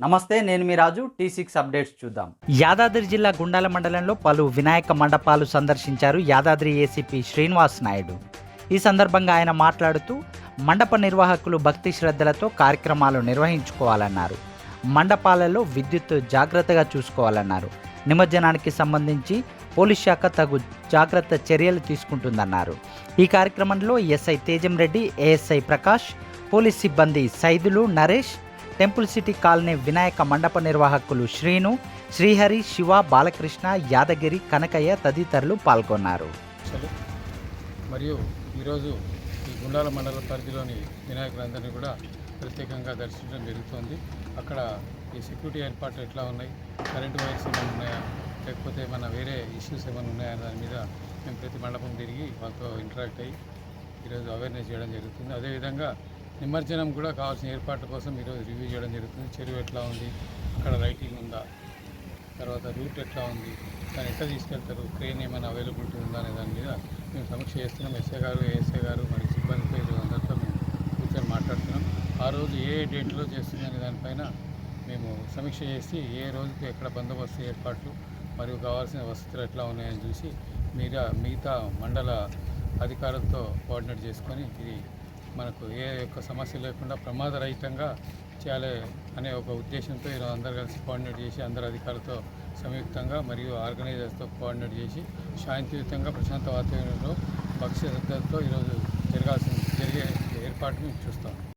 నమస్తే నేను మీ రాజు. టీ సిక్స్ అప్డేట్స్ చూద్దాం. యాదాద్రి జిల్లా గుండాల మండలంలో పలు వినాయక మండపాలు సందర్శించారు యాదాద్రి ఏసీపీ శ్రీనివాస్ నాయుడు. ఈ సందర్భంగా ఆయన మాట్లాడుతూ మండప నిర్వాహకులు భక్తి శ్రద్ధలతో కార్యక్రమాలు నిర్వహించుకోవాలన్నారు. మండపాలలో విద్యుత్ జాగ్రత్తగా చూసుకోవాలన్నారు. నిమజ్జనానికి సంబంధించి పోలీస్ శాఖ తగు జాగ్రత్త చర్యలు తీసుకుంటుందన్నారు. ఈ కార్యక్రమంలో ఎస్ఐ తేజం రెడ్డి ఏఎస్ఐ ప్రకాష్ పోలీస్ సిబ్బంది Saidulu Naresh temple city colony Vinayaka మండప నిర్వాహకులు శ్రీను శ్రీహరి శివ బాలకృష్ణ యాదగిరి కనకయ్య తదితరులు పాల్గొన్నారు. మరియు ఈరోజు ఈ గుండాల మండల పరిధిలోని వినాయకులందరినీ కూడా ప్రత్యేకంగా దర్శించడం జరుగుతోంది. అక్కడ ఈ సెక్యూరిటీ ఏర్పాట్లు ఎట్లా ఉన్నాయి? కరెంటు వైర్స్ ఏమైనా ఉన్నాయా? లేకపోతే ఏమైనా వేరే ఇష్యూస్ ఏమైనా ఉన్నాయా దాని మీద మేము ప్రతి మండపం తిరిగి వాళ్ళతో ఇంటరాక్ట్ అయ్యి ఈరోజు అవేర్నెస్ చేయడం జరుగుతుంది. అదేవిధంగా నిమజ్జనం కూడా కావాల్సిన ఏర్పాట్ల కోసం ఈరోజు రివ్యూ చేయడం జరుగుతుంది. చెరువు ఎట్లా ఉంది? అక్కడ లైటింగ్ ఉందా? తర్వాత రూట్ ఎట్లా ఉంది? దాన్ని ఎట్లా తీసుకెళ్తారు? క్రేన్ ఏమైనా అవైలబిలిటీ ఉందా అనే దాని మీద మేము సమీక్ష చేస్తున్నాం. ఎస్ఏ గారు ఏఎస్ఏ గారు మరి సిబ్బందిపై అందరితో మేము కూర్చొని మాట్లాడుతున్నాం. ఆ రోజు ఏ డేట్లో చేస్తుందనే దానిపైన మేము సమీక్ష చేసి ఏ రోజుకి ఎక్కడ బందోబస్తు ఏర్పాట్లు మరియు కావాల్సిన వసతులు ఎట్లా ఉన్నాయని చూసి మీద మిగతా మండల అధికారులతో కోఆర్డినేట్ చేసుకొని ఇది మనకు ఏ యొక్క సమస్య లేకుండా ప్రమాదరహితంగా చేయాలి అనే ఒక ఉద్దేశంతో ఈరోజు అందరు కలిసి కోఆర్డినేట్ చేసి అందరు అధికారులతో సంయుక్తంగా మరియు ఆర్గనైజర్స్తో కోఆర్డినేట్ చేసి శాంతియుతంగా ప్రశాంత వాతావరణంలో భక్ష్య ఈరోజు జరగాల్సిన జరిగే ఏర్పాటుని చూస్తాం.